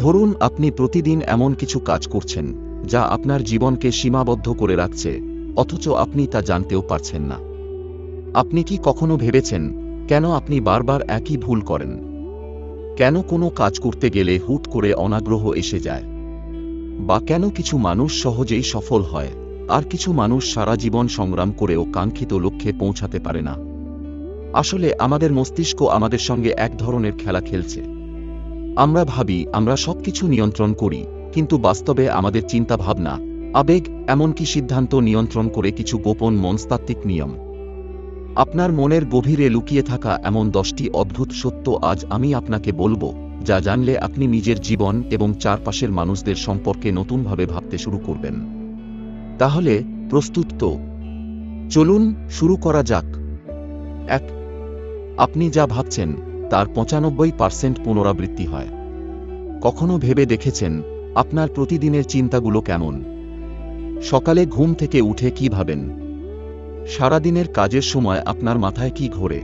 ধরুন, আপনি প্রতিদিন এমন কিছু কাজ করছেন, যা আপনার জীবনকে সীমাবদ্ধ করে রাখছে, অথচ আপনি তা জানতেও পারছেন না। আপনি কি কখনো ভেবেছেন, কেন আপনি বারবার একই ভুল করেন? কেন কোনো কাজ করতে গেলে হুট করে অনাগ্রহ এসে যায়? বা কেন কিছু মানুষ সহজেই সফল হয়, আর কিছু মানুষ সারা জীবন সংগ্রাম করেও কাঙ্ক্ষিত লক্ষ্যে পৌঁছাতে পারে না? আসলে আমাদের মস্তিষ্ক আমাদের সঙ্গে এক ধরনের খেলা খেলছে। আমরা ভাবি, আমরা সবকিছু নিয়ন্ত্রণ করি, কিন্তু বাস্তবে আমাদের চিন্তা ভাবনা আবেগ, এমনকি সিদ্ধান্ত নিয়ন্ত্রণ করে কিছু গোপন মনস্তাত্ত্বিক নিয়ম। আপনার মনের গভীরে লুকিয়ে থাকা এমন দশটি অদ্ভুত সত্য আজ আমি আপনাকে বলব, যা জানলে আপনি নিজের জীবন এবং চারপাশের মানুষদের সম্পর্কে নতুনভাবে ভাবতে শুরু করবেন। তাহলে, প্রস্তুত তো? চলুন, শুরু করা যাক। এক, আপনি যা ভাবছেন তার পঁচানব্বই পার্সেন্ট পুনরাবৃত্তি হয়। কখনো ভেবে দেখেছেন আপনার প্রতিদিনের চিন্তাগুলো কেমন? সকালে ঘুম থেকে উঠে কি ভাবেন? সারাদিনের কাজের সময় আপনার মাথায় কি ঘোরে?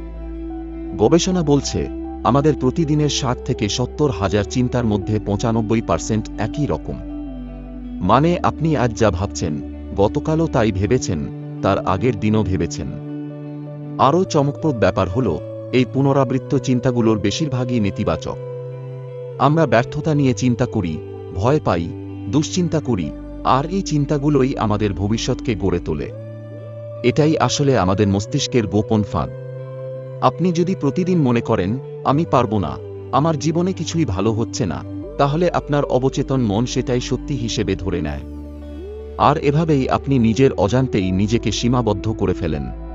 গবেষণা বলছে, আমাদের প্রতিদিনের ষাট থেকে সত্তর হাজার চিন্তার মধ্যে পঁচানব্বই পার্সেন্ট একই রকম। মানে আপনি আজ যা ভাবছেন, গতকালও তাই ভেবেছেন, তার আগের দিনও ভেবেছেন। আরও চমকপ্রদ ব্যাপার হল এই পুনরাবৃত্ত চিন্তাগুলোর বেশিরভাগই নেতিবাচক। আমরা ব্যর্থতা নিয়ে চিন্তা করি, ভয় পাই, দুশ্চিন্তা করি, আর এই চিন্তাগুলোই আমাদের ভবিষ্যৎকে গড়ে তোলে। এটাই আসলে আমাদের মস্তিষ্কের গোপন ফাঁদ। আপনি যদি প্রতিদিন মনে করেন, আমি পারব না, আমার জীবনে কিছুই ভালো হচ্ছে না, তাহলে আপনার অবচেতন মন সেটাই সত্যি হিসেবে ধরে নেয়। আর এভাবেই আপনি নিজের অজান্তেই নিজেকে সীমাবদ্ধ করে ফেলেন।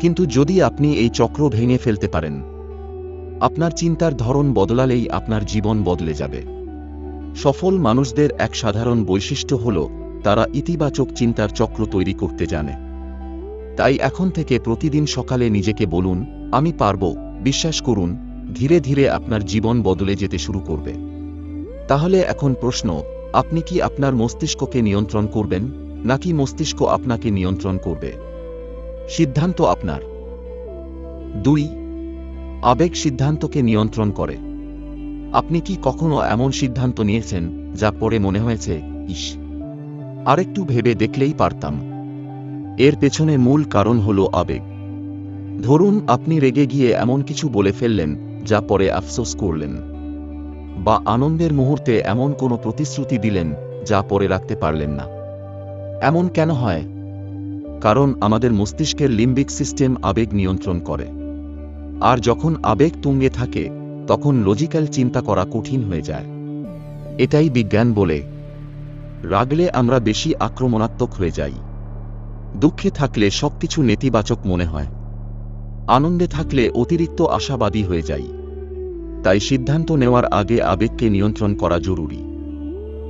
কিন্তু যদি আপনি এই চক্র ভেঙে ফেলতে পারেন, আপনার চিন্তার ধরন বদলালেই আপনার জীবন বদলে যাবে। সফল মানুষদের এক সাধারণ বৈশিষ্ট্য হল, তারা ইতিবাচক চিন্তার চক্র তৈরি করতে জানে। তাই এখন থেকে প্রতিদিন সকালে নিজেকে বলুন, আমি পারব, বিশ্বাস করুন, ধীরে ধীরে আপনার জীবন বদলে যেতে শুরু করবে। তাহলে এখন প্রশ্ন, আপনি কি আপনার মস্তিষ্ককে নিয়ন্ত্রণ করবেন, নাকি মস্তিষ্ক আপনাকে নিয়ন্ত্রণ করবে? সিদ্ধান্ত আপনার। দুই, আবেগ সিদ্ধান্তকে নিয়ন্ত্রণ করে। আপনি কি কখনো এমন সিদ্ধান্ত নিয়েছেন যা পরে মনে হয়েছে, ইস, আরেকটু ভেবে দেখলেই পারতাম এর পেছনে মূল কারণ হল আবেগ। ধরুন, আপনি রেগে গিয়ে এমন কিছু বলে ফেললেন যা পরে আফসোস করলেন। বা আনন্দের মুহূর্তে এমন কোনো প্রতিশ্রুতি দিলেন যা পরে রাখতে পারলেন না। এমন কেন হয়? কারণ আমাদের মস্তিষ্কের লিম্বিক সিস্টেম আবেগ নিয়ন্ত্রণ করে। আর যখন আবেগ তুঙ্গে থাকে, তখন লজিক্যাল চিন্তা করা কঠিন হয়ে যায়। এটাই বিজ্ঞান বলে। রাগলে আমরা বেশি আক্রমণাত্মক হয়ে যাই। দুঃখে থাকলে সবকিছু নেতিবাচক মনে হয়। আনন্দে থাকলে অতিরিক্ত আশাবাদী হয়ে যাই। তাই সিদ্ধান্ত নেওয়ার আগে আবেগকে নিয়ন্ত্রণ করা জরুরি।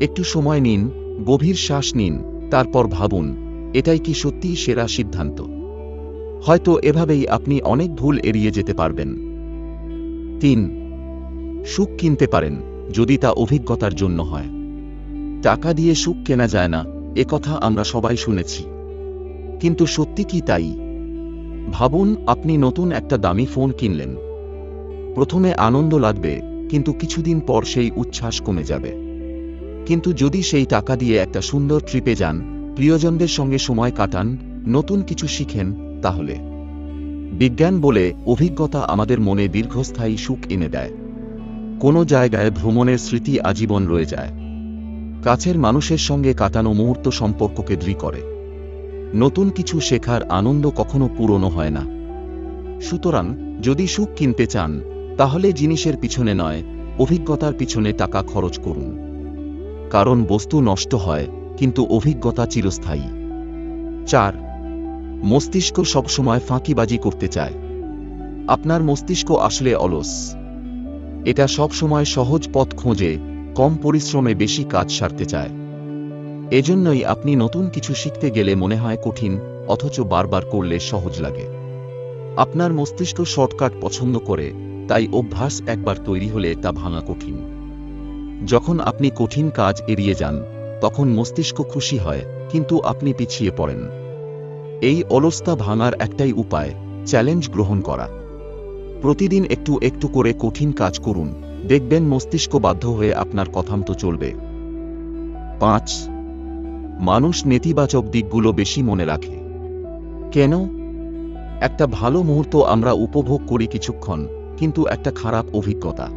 একটু সময় নিন, গভীর শ্বাস নিন, তারপর ভাবুন। এটাই কি সত্যিই সেরা সিদ্ধান্ত? হয়তো এভাবেই আপনি অনেক ভুল এড়িয়ে যেতে পারবেন। তিন, সুখ কিনতে পারেন, যদি তা অভিজ্ঞতার জন্য হয়। টাকা দিয়ে সুখ কেনা যায় না, এ কথা আমরা সবাই শুনেছি। কিন্তু সত্যি কি তাই? ভাবুন, আপনি নতুন একটা দামি ফোন কিনলেন। প্রথমে আনন্দ লাগবে, কিন্তু কিছুদিন পর সেই উচ্ছ্বাস কমে যাবে। কিন্তু যদি সেই টাকা দিয়ে একটা সুন্দর ট্রিপে যান প্রিয়জনদের সঙ্গে সময় কাটান, নতুন কিছু শিখেন, তাহলে। বিজ্ঞান বলে অভিজ্ঞতা আমাদের মনে দীর্ঘস্থায়ী সুখ এনে দেয়। কোনো জায়গায় ভ্রমণের স্মৃতি আজীবন রয়ে যায়। কাছের মানুষের সঙ্গে কাটানো মুহূর্ত সম্পর্ককে দৃঢ় করে। নতুন কিছু শেখার আনন্দ কখনো পুরনো হয় না। সুতরাং, যদি সুখ কিনতে চান, তাহলে জিনিসের পিছনে নয়, অভিজ্ঞতার পিছনে টাকা খরচ করুন। কারণ বস্তু নষ্ট হয় কিন্তু অভিজ্ঞতা চিরস্থায়ী। চার, মস্তিষ্ক সবসময় ফাঁকিবাজি করতে চায়। আপনার মস্তিষ্ক আসলে অলস। এটা সবসময় সহজ পথ খোঁজে, কম পরিশ্রমে বেশি কাজ সারতে চায়। এজন্যই আপনি নতুন কিছু শিখতে গেলে মনে হয় কঠিন, অথচ বারবার করলে সহজ লাগে। আপনার মস্তিষ্ক শর্টকাট পছন্দ করে, তাই অভ্যাস একবার তৈরি হলে তা ভাঙা কঠিন। যখন আপনি কঠিন কাজ এড়িয়ে যান তখন মস্তিষ্ক খুশি হয়, কিন্তু আপনি পিছিয়ে পড়েন। এই অলস্তা ভাঙার একটাই উপায়, চ্যালেঞ্জ গ্রহণ করা। প্রতিদিন একটু একটু করে কঠিন কাজ করুন, দেখবেন মস্তিষ্ক বাধ্য হয়ে আপনার কথামতো চলবে। পাঁচ, মানুষ নেতিবাচক দিকগুলো বেশি মনে রাখে। কেন? একটা ভালো মুহূর্ত আমরা উপভোগ করি কিছুক্ষণ, কিন্তু একটা খারাপ অভিজ্ঞতা।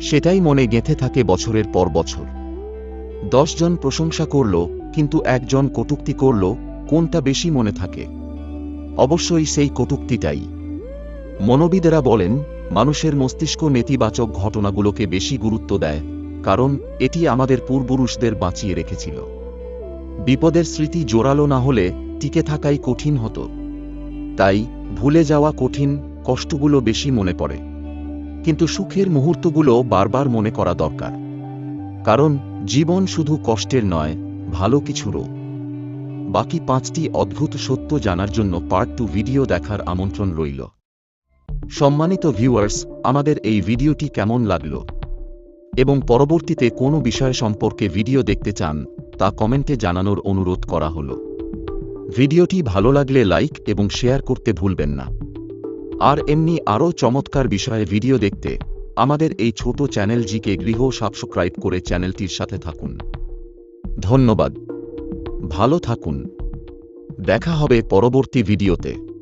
সেটাই মনে গেঁথে থাকে বছরের পর বছর। দশজন প্রশংসা করল, কিন্তু একজন কটূক্তি করল, কোনটা বেশি মনে থাকে? অবশ্যই সেই কটূক্তিটাই। মনোবিদেরা বলেন, মানুষের মস্তিষ্ক নেতিবাচক ঘটনাগুলোকে বেশি গুরুত্ব দেয়, কারণ এটি আমাদের পূর্বপুরুষদের বাঁচিয়ে রেখেছিল। বিপদের স্মৃতি জোরালো না হলে টিকে থাকাই কঠিন হতো। তাই ভুলে যাওয়া কঠিন কষ্টগুলো বেশি মনে পড়ে। কিন্তু সুখের মুহূর্তগুলো বারবার মনে করা দরকার। কারণ জীবন শুধু কষ্টের নয়, ভালো কিছুরও। বাকি পাঁচটি অদ্ভুত সত্য জানার জন্য পার্ট টু ভিডিও দেখার আমন্ত্রণ রইল। সম্মানিত ভিউয়ার্স আমাদের এই ভিডিওটি কেমন লাগল? এবং পরবর্তীতে কোনো বিষয় সম্পর্কে ভিডিও দেখতে চান, তা কমেন্টে জানানোর অনুরোধ করা হলো। ভিডিওটি ভালো লাগলে লাইক এবং শেয়ার করতে ভুলবেন না। আর এমনি আরও চমৎকার বিষয়ে ভিডিও দেখতে আমাদের এই ছোট চ্যানেল জিকে গৃহ সাবস্ক্রাইব করে চ্যানেলটির সাথে থাকুন। ধন্যবাদ। ভালো থাকুন। দেখা হবে পরবর্তী ভিডিওতে।